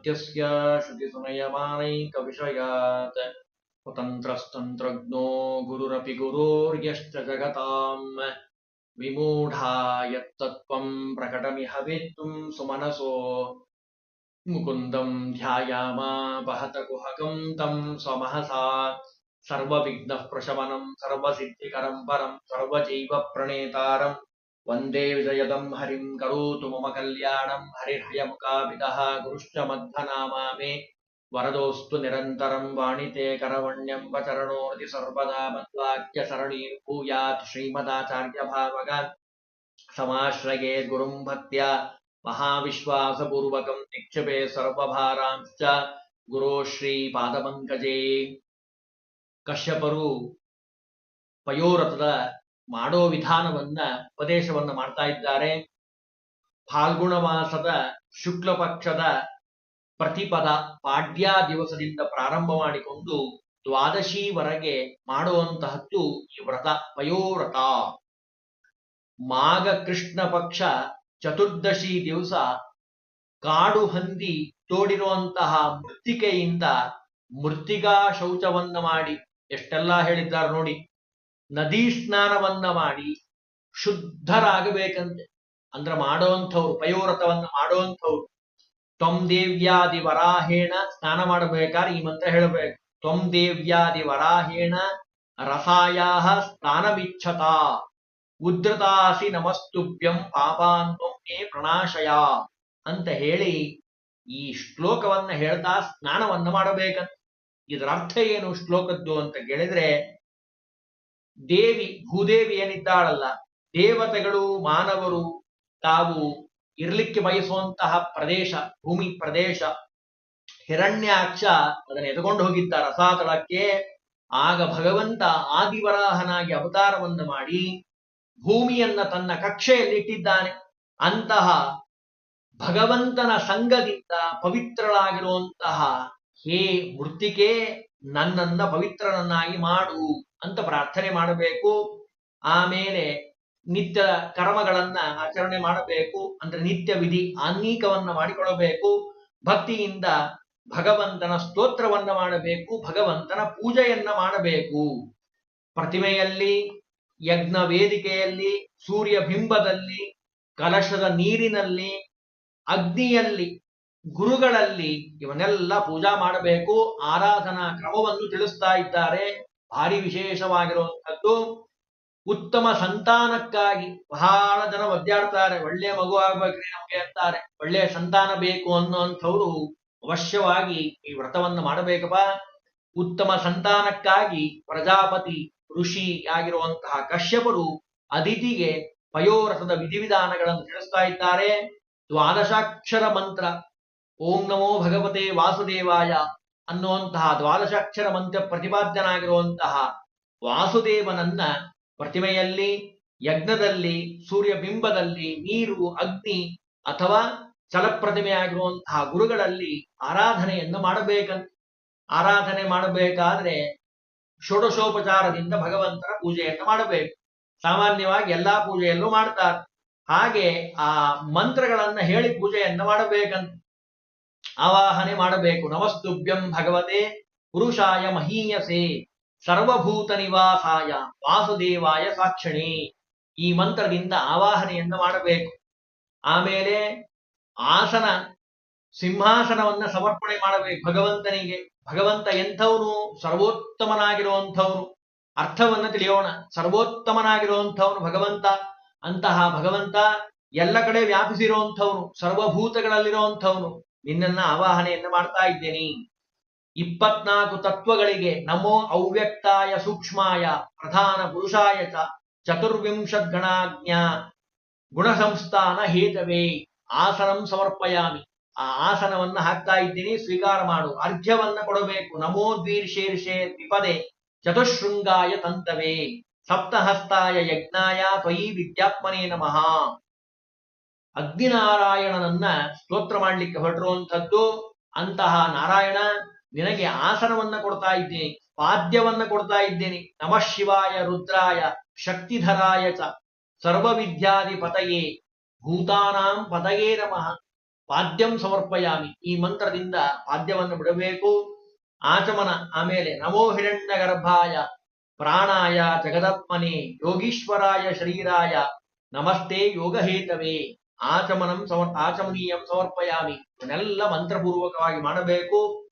मध्यस्य श्रुतिसुनयमानैकविषयात् स्वतन्त्रस्तन्त्रज्ञो गुरुरपि गुरोर्यश्च जगताम् विमूढा यत्तत्त्वम् प्रकटमिह वेत्तुम् सुमनसो। मुकुन्दम् ध्यायामापहत कुहकम् तम् स्वमहसा सर्वविघ्नः प्रशमनम् सर्वसिद्धिकरम् परम् सर्वजैव प्रणेतारम् वन्दे विजयदम् हरिम् करोतु मम कल्याणम् हरिर्हयमुकाभिदः गुरुश्च मध्वनामा मे वरदोऽस्तु निरन्तरम् वाणिते करवण्यम् वचरणोऽधि सर्वदा मद्वाक्यसरणीर्भूयात् श्रीमदाचार्यभावग समाश्रये गुरुम् भक्त्या महाविश्वासपूर्वकम् निक्षेपे सर्वभारांश्च ಗುರು ಶ್ರೀ ಪಾದಪಂಕಜೇ ಕಶ್ಯಪರು ಪಯೋರಥದ ಮಾಡೋ ವಿಧಾನವನ್ನ, ಉಪದೇಶವನ್ನ ಮಾಡ್ತಾ ಇದ್ದಾರೆ. ಫಾಲ್ಗುಣ ಮಾಸದ ಶುಕ್ಲ ಪಕ್ಷದ ಪ್ರತಿಪದ ಪಾಡ್ಯ ದಿವಸದಿಂದ ಪ್ರಾರಂಭ ಮಾಡಿಕೊಂಡು ದ್ವಾದಶಿವರೆಗೆ ಮಾಡುವಂತಹದ್ದು ಈ ವ್ರತ ಪಯೋವ್ರತ ಮಾಘ ಕೃಷ್ಣ ಪಕ್ಷ ಚತುರ್ದಶಿ ದಿವಸ ಕಾಡು ಹಂದಿ ತೋಡಿರುವಂತಹ ಮೃತ್ತಿಕೆಯಿಂದ ಮೃತ್ತಿಕಾ ಶೌಚವನ್ನ ಮಾಡಿ, ಎಷ್ಟೆಲ್ಲ ಹೇಳಿದ್ದಾರೆ ನೋಡಿ. ನದಿ ಸ್ನಾನವನ್ನ ಮಾಡಿ ಶುದ್ಧರಾಗಬೇಕಂತೆ. ಅಂದ್ರೆ ಮಾಡುವಂಥವ್ರು, ಪಯೋವ್ರತವನ್ನ ಮಾಡುವಂಥವ್ರು. ತ್ವಂ ದೇವ್ಯಾದಿ ವರಾಹೇಣ ಸ್ನಾನ ಮಾಡಬೇಕಾದ್ರೆ ಈ ಮಂತ್ರ ಹೇಳಬೇಕು. ತ್ವಂ ದೇವ್ಯಾದಿ ವರಾಹೇಣ ರಸಾಯಾಹ ಸ್ನಾನವಿಚ್ಛತಾ. ಉದ್ರತಾಸಿ ನಮಸ್ತುಭ್ಯಂ ಪಾಪಾನ್ವೇ ಪ್ರಣಾಶಯ ಅಂತ ಹೇಳಿ ಈ ಶ್ಲೋಕವನ್ನ ಹೇಳ್ತಾ ಸ್ನಾನವನ್ನ ಮಾಡಬೇಕಂತ. ಇದರ ಅರ್ಥ ಏನು ಶ್ಲೋಕದ್ದು ಅಂತ ಕೇಳಿದ್ರೆ ದೇವಿ ಭೂದೇವಿ ಏನಿದ್ದಾಳಲ್ಲ, ದೇವತೆಗಳು, ಮಾನವರು, ತಾವು ಇರ್ಲಿಕ್ಕೆ ಬಯಸುವಂತಹ ಪ್ರದೇಶ, ಭೂಮಿ ಪ್ರದೇಶ, ಹಿರಣ್ಯಾಕ್ಷ ಅದನ್ನು ಎದುಕೊಂಡು ಹೋಗಿದ್ದ ರಸಾತಳಕ್ಕೆ ಆಗ ಭಗವಂತ ಆದಿವರಾಹನಾಗಿ ಅವತಾರವನ್ನು ಮಾಡಿ ಭೂಮಿಯನ್ನ ತನ್ನ ಕಕ್ಷೆಯಲ್ಲಿ ಇಟ್ಟಿದ್ದಾನೆ. ಅಂತಹ ಭಗವಂತನ ಸಂಘದಿಂದ ಪವಿತ್ರಳಾಗಿರುವಂತಹ ಹೇ ಮೃತ್ತಿಕೆ ನನ್ನನ್ನ ಪವಿತ್ರನನ್ನಾಗಿ ಮಾಡು. ಅಂತ ಪ್ರಾರ್ಥನೆ ಮಾಡಬೇಕು. ಆಮೇಲೆ ನಿತ್ಯ ಕರ್ಮಗಳನ್ನ ಆಚರಣೆ ಮಾಡಬೇಕು. ಅಂದ್ರೆ ನಿತ್ಯ ವಿಧಿ ಆನ್ಮೀಕವನ್ನ ಮಾಡಿಕೊಳ್ಳಬೇಕು. ಭಕ್ತಿಯಿಂದ ಭಗವಂತನ ಸ್ತೋತ್ರವನ್ನ ಮಾಡಬೇಕು. ಭಗವಂತನ ಪೂಜೆಯನ್ನ ಮಾಡಬೇಕು. ಪ್ರತಿಮೆಯಲ್ಲಿ, ಯಜ್ಞ ವೇದಿಕೆಯಲ್ಲಿ, ಸೂರ್ಯ ಬಿಂಬದಲ್ಲಿ, ಕಲಶದ ನೀರಿನಲ್ಲಿ, ಅಗ್ನಿಯಲ್ಲಿ, ಗುರುಗಳಲ್ಲಿ ಇವನ್ನೆಲ್ಲ ಪೂಜಾ ಮಾಡಬೇಕು. ಆರಾಧನಾ ಕ್ರಮವನ್ನು ತಿಳಿಸ್ತಾ ಇದ್ದಾರೆ. ಭಾರಿ ವಿಶೇಷವಾಗಿರುವಂಥದ್ದು ಉತ್ತಮ ಸಂತಾನಕ್ಕಾಗಿ ಬಹಳ ಜನ ಒದ್ದಾಡ್ತಾರೆ ಒಳ್ಳೆ ಮಗು ಆಗ್ಬೇಕ್ರಿ ನಮಗೆ ಅಂತಾರೆ, ಒಳ್ಳೆಯ ಸಂತಾನ ಬೇಕು ಅನ್ನುವಂಥವ್ರು ಅವಶ್ಯವಾಗಿ ಈ ವ್ರತವನ್ನು ಮಾಡಬೇಕಪ್ಪ. ಉತ್ತಮ ಸಂತಾನಕ್ಕಾಗಿ ಪ್ರಜಾಪತಿ ಋಷಿ ಆಗಿರುವಂತಹ ಕಶ್ಯಪರು ಅದಿತಿಗೆ ಪಯೋರಥದ ವಿಧಿವಿಧಾನಗಳನ್ನು ತಿಳಿಸ್ತಾ ಇದ್ದಾರೆ. ದ್ವಾದಶಾಕ್ಷರ ಮಂತ್ರ, ಓಂ ನಮೋ ಭಗವತೆ ವಾಸುದೇವಾಯ ಅನ್ನುವಂತಹ ದ್ವಾದಶಾಕ್ಷರ ಮಂತ್ರ ಪ್ರತಿಪಾದ್ಯನಾಗಿರುವಂತಹ ವಾಸುದೇವನನ್ನ ಪ್ರತಿಮೆಯಲ್ಲಿ, ಯಜ್ಞದಲ್ಲಿ ಸೂರ್ಯ ಬಿಂಬದಲ್ಲಿ ನೀರು, ಅಗ್ನಿ ಅಥವಾ ಚಲಪ್ರತಿಮೆಯಾಗಿರುವಂತಹ ಗುರುಗಳಲ್ಲಿ ಆರಾಧನೆಯನ್ನು ಮಾಡಬೇಕಂತ, ಆರಾಧನೆ ಮಾಡಬೇಕಾದ್ರೆ ಷೋಡಶೋಪಚಾರದಿಂದ ಭಗವಂತನ ಪೂಜೆಯನ್ನು ಮಾಡಬೇಕು. ಸಾಮಾನ್ಯವಾಗಿ ಎಲ್ಲಾ ಪೂಜೆಯಲ್ಲೂ ಮಾಡ್ತಾರೆ. ಹಾಗೆ ಆ ಮಂತ್ರಗಳನ್ನ ಹೇಳಿ ಪೂಜೆಯನ್ನು ಮಾಡಬೇಕಂತ ಆವಾಹನೆ ಮಾಡಬೇಕು. ನಮಸ್ತುಭ್ಯಂ ಭಗವತೆ ಪುರುಷಾಯ ಮಹೀಯಸೆ ಸರ್ವಭೂತ ನಿವಾಸಾಯ ವಾಸುದೇವಾಯ ಸಾಕ್ಷಣಿ. ಈ ಮಂತ್ರದಿಂದ ಆವಾಹನೆಯನ್ನ ಮಾಡಬೇಕು. ಆಮೇಲೆ ಆಸನ, ಸಿಂಹಾಸನವನ್ನ ಸಮರ್ಪಣೆ ಮಾಡಬೇಕು. ಭಗವಂತನಿಗೆ, ಭಗವಂತ ಎಂಥವನು? ಸರ್ವೋತ್ತಮನಾಗಿರುವಂಥವನು. ಅರ್ಥವನ್ನ ತಿಳಿಯೋಣ. ಸರ್ವೋತ್ತಮನಾಗಿರುವಂಥವನು ಭಗವಂತ. ಅಂತಹ ಭಗವಂತ ಎಲ್ಲ ಕಡೆ ವ್ಯಾಪಿಸಿರುವಂಥವನು. ಸರ್ವಭೂತಗಳಲ್ಲಿರುವಂಥವನು. ನಿನ್ನನ್ನ ಆವಾಹನೆಯನ್ನ ಮಾಡ್ತಾ ಇದ್ದೇನೆ. ಇಪ್ಪತ್ನಾಲ್ಕು ತತ್ವಗಳಿಗೆ ನಮೋ ಅವ್ಯಕ್ತಾಯ ಸೂಕ್ಷ್ಮಾಯ ಪ್ರಧಾನ ಪುರುಷಾಯ ಚ ಗಣಾಜ್ಞ ಗುಣ ಗುಣಸಂಸ್ಥಾನ ಹೇತವೇ ಆಸನಂ ಸಮರ್ಪಯಾಮಿ. ಆ ಆಸನವನ್ನ ಹಾಕ್ತಾ ಇದ್ದೀನಿ, ಸ್ವೀಕಾರ ಮಾಡು. ಅರ್ಘ್ಯವನ್ನ ಕೊಡಬೇಕು. ನಮೋ ದ್ವೀರ್ಶೀರ್ಷೆ ದ್ವಿಪದೆ ಚತುಶೃಂಗಾಯ ತಂತವೇ. ಸಪ್ತಹಸ್ತಾಯ ಯಜ್ಞಾಯ ತ್ವಯಿ ವಿದ್ಯಾತ್ಮನೇ ನಮಃ. ಅಗ್ನಿನಾರಾಯಣನನ್ನ ಸ್ತೋತ್ರ ಮಾಡ್ಲಿಕ್ಕೆ ಹೊರಟಿರುವಂಥದ್ದು ಅಂತಹ ನಾರಾಯಣ ನಿನಗೆ ಆಸನವನ್ನ ಕೊಡ್ತಾ ಇದ್ದೇನೆ, ಪಾದ್ಯವನ್ನ ಕೊಡ್ತಾ ಇದ್ದೇನೆ. ನಮಃ ಶಿವಾಯ, ರುದ್ರಾಯ, ಶಕ್ತಿಧರಾಯ ಚ. ಸರ್ವವಿದ್ಯಾದಿ ಪತಯೇ ಭೂತಾನಾಂ ಪತಯೇ ನಮಃ. ಪಾದ್ಯಂ ಸಮರ್ಪಯಾಮಿ. ಈ ಮಂತ್ರದಿಂದ ಪಾದ್ಯವನ್ನು ಬಿಡಬೇಕು. ಆಚಮನ, ಆಮೇಲೆ ನಮೋ ಹಿರಣ್ಯ ಗರ್ಭಾಯ ಪ್ರಾಣಾಯ ಜಗದತ್ಮನೆ ಯೋಗೀಶ್ವರಾಯ ಶರೀರಾಯ, ನಮಸ್ತೆ ಯೋಗಹೇತವೇ. ಆಚಮನಂ ಸಮರ್, ಆಚಮನೀಯಂ ಸಮರ್ಪಯಾಮಿ. ಇವನ್ನೆಲ್ಲ ಮಂತ್ರಪೂರ್ವಕವಾಗಿ ಮಾಡಬೇಕು.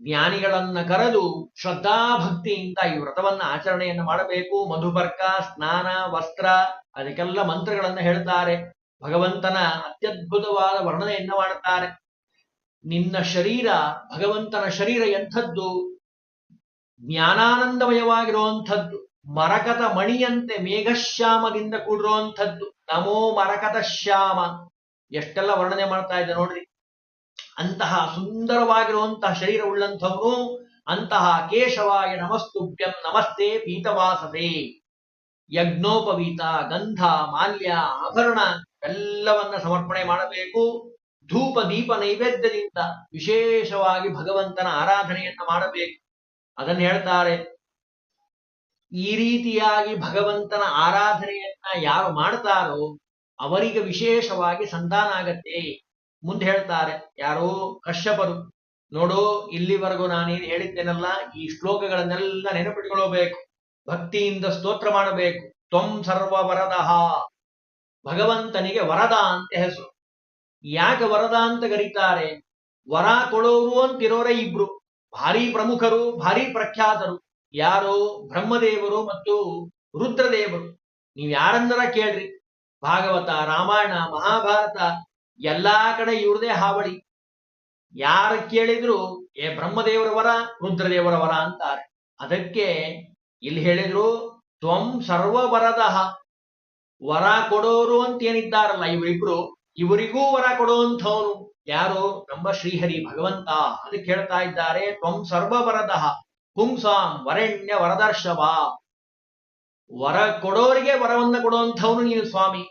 ಜ್ಞಾನಿಗಳನ್ನ ಕರೆದು ಶ್ರದ್ಧಾಭಕ್ತಿಯಿಂದ ಈ ವ್ರತವನ್ನ ಆಚರಣೆಯನ್ನು ಮಾಡಬೇಕು. ಮಧುಬರ್ಕ ಸ್ನಾನ, ವಸ್ತ್ರ, ಅದಕ್ಕೆಲ್ಲ ಮಂತ್ರಗಳನ್ನ ಹೇಳ್ತಾರೆ. ಭಗವಂತನ ಅತ್ಯದ್ಭುತವಾದ ವರ್ಣನೆಯನ್ನ ಮಾಡುತ್ತಾರೆ. ನಿನ್ನ ಶರೀರ, ಭಗವಂತನ ಶರೀರ ಎಂಥದ್ದು? ಜ್ಞಾನಾನಂದಮಯವಾಗಿರುವಂಥದ್ದು. ಮರಕತ ಮಣಿಯಂತೆ ಮೇಘಶ್ಯಾಮದಿಂದ ಕೂಡಿರುವಂಥದ್ದು. ನಮೋ ಮರಕತ ಶ್ಯಾಮ. ಎಷ್ಟೆಲ್ಲ ವರ್ಣನೆ ಮಾಡ್ತಾ ಇದ್ದ ನೋಡ್ರಿ. ಅಂತಹ ಸುಂದರವಾಗಿರುವಂತಹ ಶರೀರ ಉಳ್ಳಂಥವನು ಅಂತಹ ಕೇಶವಾಯ ನಮಸ್ತುಭ್ಯಂ ನಮಸ್ತೆ ಪೀತವಾಸತೆ ಯಜ್ಞೋಪವೀತ, ಗಂಧ, ಮಾಲ್ಯ, ಆಭರಣ ಎಲ್ಲವನ್ನ ಸಮರ್ಪಣೆ ಮಾಡಬೇಕು. ಧೂಪ, ದೀಪ, ನೈವೇದ್ಯದಿಂದ ವಿಶೇಷವಾಗಿ ಭಗವಂತನ ಆರಾಧನೆಯನ್ನ ಮಾಡಬೇಕು. ಅದನ್ನು ಹೇಳ್ತಾರೆ ಈ ರೀತಿಯಾಗಿ ಭಗವಂತನ ಆರಾಧನೆಯನ್ನ ಯಾರು ಮಾಡ್ತಾರೋ ಅವರಿಗೆ ವಿಶೇಷವಾಗಿ ಸಂತಾನ ಆಗತ್ತೆ. ಮುಂದೆ ಹೇಳ್ತಾರೆ, ಯಾರೋ ಕಶ್ಯಪರು, ನೋಡು, ಇಲ್ಲಿವರೆಗೂ ನಾನೇನು ಹೇಳಿದ್ದೇನಲ್ಲ, ಈ ಶ್ಲೋಕಗಳನ್ನೆಲ್ಲ ನೆನಪಿಟ್ಕೊಳ್ಬೇಕು, ಭಕ್ತಿಯಿಂದ ಸ್ತೋತ್ರ ಮಾಡಬೇಕು. ತ್ವಂ ಸರ್ವ ವರದಹ ಭಗವಂತನಿಗೆ ವರದ ಅಂತ ಹೆಸರು. ಯಾಕೆ ವರದ ಅಂತ ಕರೀತಾರೆ? ವರ ಕೊಡೋರು ಅಂತಿರೋರೇ ಇಬ್ರು. ಭಾರಿ ಪ್ರಮುಖರು, ಭಾರಿ ಪ್ರಖ್ಯಾತರು. ಯಾರು ಬ್ರಹ್ಮದೇವರು ಮತ್ತು ರುದ್ರದೇವರು. ನೀವು ಯಾರಂದರ ಕೇಳ್ರಿ. ಭಾಗವತ, ರಾಮಾಯಣ, ಮಹಾಭಾರತ, ಎಲ್ಲಾ ಕಡೆ ಇವ್ರದೇ ಹಾವಳಿ. ಯಾರ ಕೇಳಿದ್ರು, ಏ ಬ್ರಹ್ಮದೇವರ ವರ, ರುದ್ರದೇವರ ವರ ಅಂತಾರೆ. ಅದಕ್ಕೆ ಇಲ್ಲಿ ಹೇಳಿದ್ರು, ತ್ವಂ ಸರ್ವ ವರದ ವರ ಕೊಡೋರು ಅಂತ ಏನಿದ್ದಾರಲ್ಲ ಇವರಿಬ್ರು, ಇವರಿಗೂ ವರ ಕೊಡುವಂಥವನು ಯಾರು ನಮ್ಮ ಶ್ರೀಹರಿ ಭಗವಂತ, ಅದಕ್ಕೆ ಹೇಳ್ತಾ ಇದ್ದಾರೆ, ತ್ವಂ ಸರ್ವ ವರದಃ ಪುಂಸಾಂ ವರೆಣ್ಯ ವರದರ್ಶವ. ವರ ಕೊಡೋರಿಗೆ ವರವನ್ನ ಕೊಡುವಂಥವನು ನೀನು ಸ್ವಾಮಿ.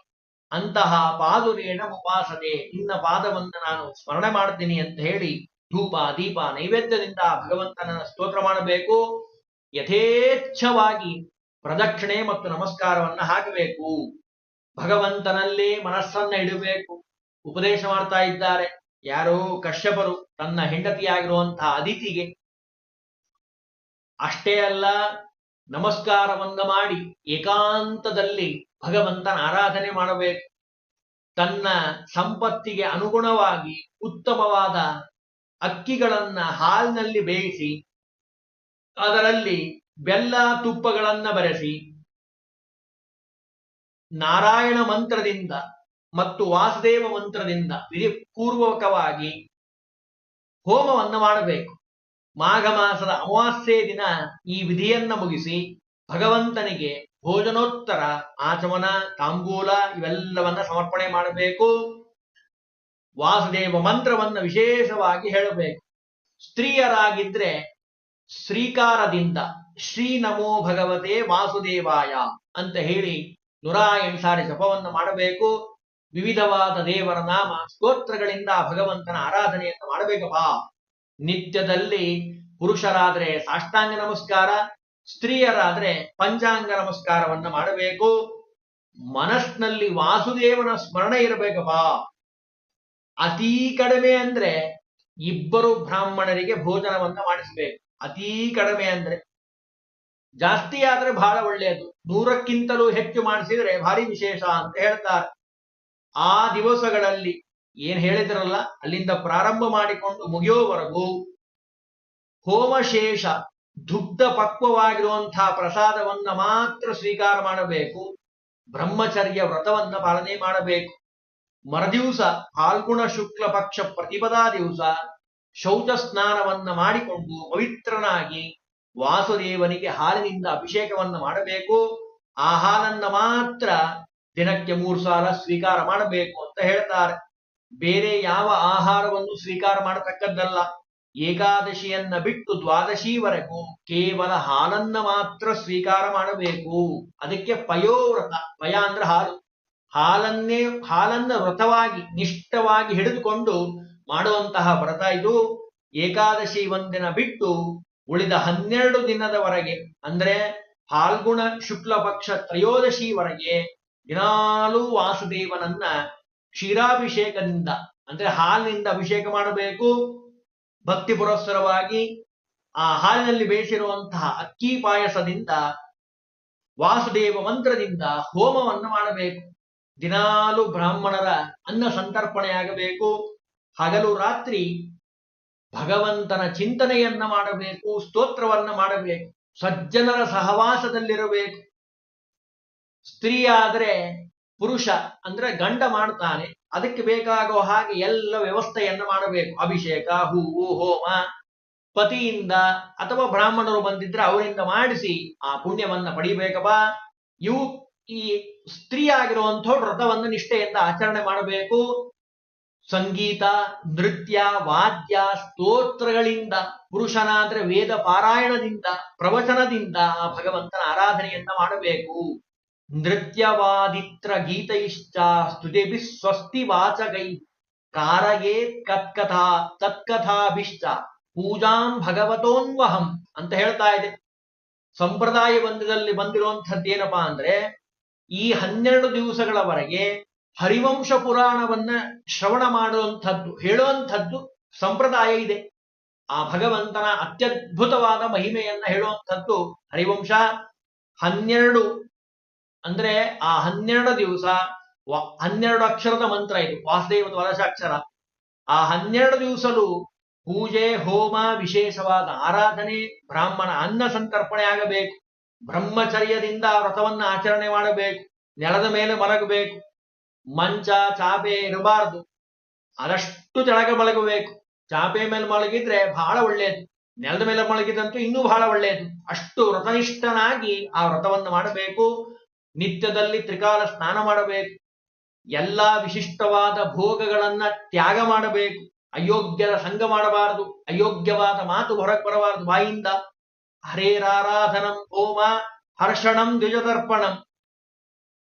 ಅಂತಹ ಪಾದುರೇಣ ಉಪಾಸದೆ ನಿನ್ನ ಪಾದವನ್ನು ನಾನು ಸ್ಮರಣೆ ಮಾಡ್ತೀನಿ ಅಂತ ಹೇಳಿ ಧೂಪ, ದೀಪ, ನೈವೇದ್ಯದಿಂದ ಭಗವಂತನ ಸ್ತೋತ್ರ ಮಾಡಬೇಕು. ಯಥೇಚ್ಛವಾಗಿ ಪ್ರದಕ್ಷಿಣೆ ಮತ್ತು ನಮಸ್ಕಾರವನ್ನ ಹಾಕಬೇಕು. ಭಗವಂತನಲ್ಲೇ ಮನಸ್ಸನ್ನ ಇಡಬೇಕು. ಉಪದೇಶ ಮಾಡ್ತಾ ಇದ್ದಾರೆ. ಯಾರೋ ಕಶ್ಯಪರು ತನ್ನ ಹೆಂಡತಿಯಾಗಿರುವಂತಹ ಅದಿತಿಗೆ ಅಷ್ಟೇ ಅಲ್ಲ ನಮಸ್ಕಾರವನ್ನ ಮಾಡಿ ಏಕಾಂತದಲ್ಲಿ ಭಗವಂತನ ಆರಾಧನೆ ಮಾಡಬೇಕು. ತನ್ನ ಸಂಪತ್ತಿಗೆ ಅನುಗುಣವಾಗಿ ಉತ್ತಮವಾದ ಅಕ್ಕಿಗಳನ್ನ ಹಾಲಿನಲ್ಲಿ ಬೇಯಿಸಿ, ಅದರಲ್ಲಿ ಬೆಲ್ಲ ತುಪ್ಪಗಳನ್ನ ಬರೆಸಿ, ನಾರಾಯಣ ಮಂತ್ರದಿಂದ ಮತ್ತು ವಾಸುದೇವ ಮಂತ್ರದಿಂದ ವಿಧಿಪೂರ್ವಕವಾಗಿ ಹೋಮವನ್ನು ಮಾಡಬೇಕು. ಮಾಘ ಮಾಸದ ಅಮಾವಾಸ್ಯೆ ದಿನ ಈ ವಿಧಿಯನ್ನ ಮುಗಿಸಿ ಭಗವಂತನಿಗೆ ಭೋಜನೋತ್ತರ, ಆಚಮನ, ತಾಂಬೂಲ ಇವೆಲ್ಲವನ್ನ ಸಮರ್ಪಣೆ ಮಾಡಬೇಕು. ವಾಸುದೇವ ಮಂತ್ರವನ್ನ ವಿಶೇಷವಾಗಿ ಹೇಳಬೇಕು. ಸ್ತ್ರೀಯರಾಗಿದ್ರೆ ಶ್ರೀಕಾರದಿಂದ ಶ್ರೀ ನಮೋ ಭಗವತೆ ವಾಸುದೇವಾಯ ಅಂತ ಹೇಳಿ ನೂರ ಎಂಟು ಸಾರಿ ಜಪವನ್ನು ಮಾಡಬೇಕು. ವಿವಿಧವಾದ ದೇವರ ನಾಮ ಸ್ತೋತ್ರಗಳಿಂದ ಭಗವಂತನ ಆರಾಧನೆಯನ್ನು ಮಾಡಬೇಕಪ್ಪ. ನಿತ್ಯದಲ್ಲಿ ಪುರುಷರಾದ್ರೆ ಸಾಷ್ಟಾಂಗ ನಮಸ್ಕಾರ, ಸ್ತ್ರೀಯರಾದ್ರೆ ಪಂಚಾಂಗ ನಮಸ್ಕಾರವನ್ನ ಮಾಡಬೇಕು. ಮನಸ್ಸಿನಲ್ಲಿ ವಾಸುದೇವನ ಸ್ಮರಣೆ ಇರಬೇಕಪ್ಪ ಅತೀ ಕಡಿಮೆ ಅಂದ್ರೆ ಇಬ್ಬರು ಬ್ರಾಹ್ಮಣರಿಗೆ ಭೋಜನವನ್ನ ಮಾಡಿಸಬೇಕು. ಅತೀ ಕಡಿಮೆ ಅಂದ್ರೆ ಜಾಸ್ತಿ ಆದ್ರೆ ಬಹಳ ಒಳ್ಳೆಯದು ನೂರಕ್ಕಿಂತಲೂ ಹೆಚ್ಚು ಮಾಡಿಸಿದ್ರೆ ಭಾರಿ ವಿಶೇಷ ಅಂತ ಹೇಳ್ತಾರೆ. ಆ ದಿವಸಗಳಲ್ಲಿ ಏನ್ ಹೇಳಿದ್ರಲ್ಲ? ಅಲ್ಲಿಂದ ಪ್ರಾರಂಭ ಮಾಡಿಕೊಂಡು ಮುಗಿಯೋವರೆಗೂ ಹೋಮಶೇಷ, ದುಗ್ಧ ಪಕ್ವವಾಗಿರುವಂತಹ ಪ್ರಸಾದವನ್ನ ಮಾತ್ರ ಸ್ವೀಕಾರ ಮಾಡಬೇಕು. ಬ್ರಹ್ಮಚರ್ಯ ವ್ರತವನ್ನ ಪಾಲನೆ ಮಾಡಬೇಕು. ಮರದಿವಸ ಫಾಲ್ಗುಣ ಶುಕ್ಲ ಪಕ್ಷ ಪ್ರತಿಪದಾ ದಿವಸ ಶೌಚ ಸ್ನಾನವನ್ನ ಮಾಡಿಕೊಂಡು ಪವಿತ್ರನಾಗಿ ವಾಸುದೇವನಿಗೆ ಹಾಲಿನಿಂದ ಅಭಿಷೇಕವನ್ನ ಮಾಡಬೇಕು. ಆ ಹಾಲನ್ನ ಮಾತ್ರ ದಿನಕ್ಕೆ ಮೂರು ಸಾಲ ಸ್ವೀಕಾರ ಮಾಡಬೇಕು ಅಂತ ಹೇಳ್ತಾರೆ. ಬೇರೆ ಯಾವ ಆಹಾರವನ್ನು ಸ್ವೀಕಾರ ಮಾಡತಕ್ಕದ್ದಲ್ಲ. ಏಕಾದಶಿಯನ್ನ ಬಿಟ್ಟು ದ್ವಾದಶಿವರೆಗೂ ಕೇವಲ ಹಾಲನ್ನ ಮಾತ್ರ ಸ್ವೀಕಾರ ಮಾಡಬೇಕು. ಅದಕ್ಕೆ ಪಯೋವ್ರತ, ಪಯ ಅಂದ್ರೆ ಹಾಲು. ಹಾಲನ್ನೇ, ಹಾಲನ್ನ ವ್ರತವಾಗಿ, ನಿಷ್ಠವಾಗಿ ಹಿಡಿದುಕೊಂಡು ಮಾಡುವಂತಹ ವ್ರತ ಇದು. ಏಕಾದಶಿ ಒಂದಿನ ಬಿಟ್ಟು ಉಳಿದ ಹನ್ನೆರಡು ದಿನದವರೆಗೆ, ಅಂದ್ರೆ ಫಾಲ್ಗುಣ ಶುಕ್ಲ ಪಕ್ಷ ತ್ರಯೋದಶಿವರೆಗೆ ದಿನಾಲೂ ವಾಸುದೇವನನ್ನ ಕ್ಷೀರಾಭಿಷೇಕದಿಂದ, ಅಂದ್ರೆ ಹಾಲಿನಿಂದ ಅಭಿಷೇಕ ಮಾಡಬೇಕು. ಭಕ್ತಿ ಪುರಸ್ಸರವಾಗಿ ಆ ಹಾಲಿನಲ್ಲಿ ಬೇಯಿಸಿರುವಂತಹ ಅಕ್ಕಿ ಪಾಯಸದಿಂದ, ವಾಸುದೇವ ಮಂತ್ರದಿಂದ ಹೋಮವನ್ನು ಮಾಡಬೇಕು. ದಿನಾಲು ಬ್ರಾಹ್ಮಣರ ಅನ್ನ ಸಂತರ್ಪಣೆಯಾಗಬೇಕು. ಹಗಲು ರಾತ್ರಿ ಭಗವಂತನ ಚಿಂತನೆಯನ್ನ ಮಾಡಬೇಕು, ಸ್ತೋತ್ರವನ್ನ ಮಾಡಬೇಕು. ಸಜ್ಜನರ ಸಹವಾಸದಲ್ಲಿರಬೇಕು. ಸ್ತ್ರೀಯಾದರೆ ಪುರುಷ ಅಂದ್ರೆ ಗಂಡ ಮಾಡ್ತಾನೆ, ಅದಕ್ಕೆ ಬೇಕಾಗೋ ಹಾಗೆ ಎಲ್ಲ ವ್ಯವಸ್ಥೆಯನ್ನ ಮಾಡಬೇಕು. ಅಭಿಷೇಕ, ಹೂವು, ಹೋಮ, ಪತಿಯಿಂದ ಅಥವಾ ಬ್ರಾಹ್ಮಣರು ಬಂದಿದ್ರೆ ಅವರಿಂದ ಮಾಡಿಸಿ ಆ ಪುಣ್ಯವನ್ನ ಪಡಿಬೇಕಪ್ಪ ಇವು ಈ ಸ್ತ್ರೀ ಆಗಿರುವಂಥವ್ರು ವ್ರತವನ್ನು ನಿಷ್ಠೆಯಿಂದ ಆಚರಣೆ ಮಾಡಬೇಕು. ಸಂಗೀತ, ನೃತ್ಯ, ವಾದ್ಯ, ಸ್ತೋತ್ರಗಳಿಂದ, ಪುರುಷನಾದ್ರೆ ವೇದ ಪಾರಾಯಣದಿಂದ, ಪ್ರವಚನದಿಂದ ಆ ಭಗವಂತನ ಆರಾಧನೆಯನ್ನ ಮಾಡಬೇಕು. ನೃತ್ಯವಾದಿತ್ರ ಗೀತೈಶ್ಚ ಸ್ತುತಿಭಿ ಸ್ವಸ್ತಿ ವಾಚಕೈ ಕಾರಯೇ ಕತ್ಕಥಾ ತತ್ಕಥಾಭಿಶ್ಚ ಪೂಜಾಂ ಭಗವತೋನ್ವಹಂ ಅಂತ ಹೇಳ್ತಾ ಇದೆ. ಸಂಪ್ರದಾಯ ಬಂಧದಲ್ಲಿ ಏನಪ್ಪಾ ಅಂದ್ರೆ, ಈ ಹನ್ನೆರಡು ದಿವಸಗಳವರೆಗೆ ಹರಿವಂಶ ಪುರಾಣವನ್ನ ಶ್ರವಣ ಮಾಡುವಂಥದ್ದು, ಹೇಳುವಂಥದ್ದು ಸಂಪ್ರದಾಯ ಇದೆ. ಆ ಭಗವಂತನ ಅತ್ಯದ್ಭುತವಾದ ಮಹಿಮೆಯನ್ನ ಹೇಳುವಂಥದ್ದು ಹರಿವಂಶ. ಹನ್ನೆರಡು ಅಂದ್ರೆ ಆ ಹನ್ನೆರಡು ದಿವಸ ಹನ್ನೆರಡು ಅಕ್ಷರದ ಮಂತ್ರ ಇದು, ವಾಸುದೇವ ದ್ವಾದಶಾಕ್ಷರ ಆ ಹನ್ನೆರಡು ದಿವಸಲು ಪೂಜೆ, ಹೋಮ, ವಿಶೇಷವಾದ ಆರಾಧನೆ, ಬ್ರಾಹ್ಮಣ ಅನ್ನ ಸಂತರ್ಪಣೆ ಆಗಬೇಕು. ಬ್ರಹ್ಮಚರ್ಯದಿಂದ ವ್ರತವನ್ನ ಆಚರಣೆ ಮಾಡಬೇಕು. ನೆಲದ ಮೇಲೆ ಮಲಗಬೇಕು. ಮಂಚ, ಚಾಪೆ ಇರಬಾರದು. ಅದಷ್ಟು ತೆಳಗೆ ಮಲಗಬೇಕು. ಚಾಪೆ ಮೇಲೆ ಮಲಗಿದ್ರೆ ಬಹಳ ಒಳ್ಳೆಯದು ನೆಲದ ಮೇಲೆ ಮಲಗಿದಂತೂ ಇನ್ನೂ ಬಹಳ ಒಳ್ಳೆಯದು ಅಷ್ಟು ವ್ರತನಿಷ್ಠನಾಗಿ ಆ ವ್ರತವನ್ನು ಮಾಡಬೇಕು. ನಿತ್ಯದಲ್ಲಿ ತ್ರಿಕಾಲ ಸ್ನಾನ ಮಾಡಬೇಕು. ಎಲ್ಲಾ ವಿಶಿಷ್ಟವಾದ ಭೋಗಗಳನ್ನ ತ್ಯಾಗ ಮಾಡಬೇಕು. ಅಯೋಗ್ಯರ ಸಂಘ ಮಾಡಬಾರದು. ಅಯೋಗ್ಯವಾದ ಮಾತು ಹೊರಗೆ ಬರಬಾರದು. ಬಾಯಿಂದ ಹರೇರಾರಾಧನಂ ಹೋಮ ಹರ್ಷಣಂ ದ್ವಿಜತರ್ಪಣಂ.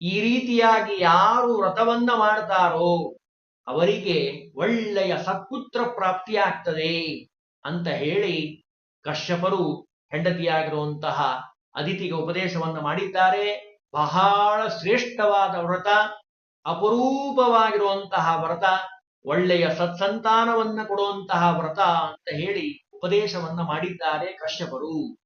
ಈ ರೀತಿಯಾಗಿ ಯಾರು ವ್ರತವನ್ನ ಮಾಡ್ತಾರೋ ಅವರಿಗೆ ಒಳ್ಳೆಯ ಸತ್ಪುತ್ರ ಪ್ರಾಪ್ತಿಯಾಗ್ತದೆ ಅಂತ ಹೇಳಿ ಕಶ್ಯಪರು ಹೆಂಡತಿಯಾಗಿರುವಂತಹ ಅದಿತಿಗೆ ಉಪದೇಶವನ್ನು ಮಾಡಿದ್ದಾರೆ. ಬಹಳ ಶ್ರೇಷ್ಠವಾದ ವ್ರತ ಅಪರೂಪವಾಗಿರುವಂತಹ ವ್ರತ ಒಳ್ಳೆಯ ಸತ್ಸಂತಾನವನ್ನ ಕೊಡುವಂತಹ ವ್ರತ ಅಂತ ಹೇಳಿ ಉಪದೇಶವನ್ನ ಮಾಡಿದ್ದಾರೆ ಕಶ್ಯಪರು.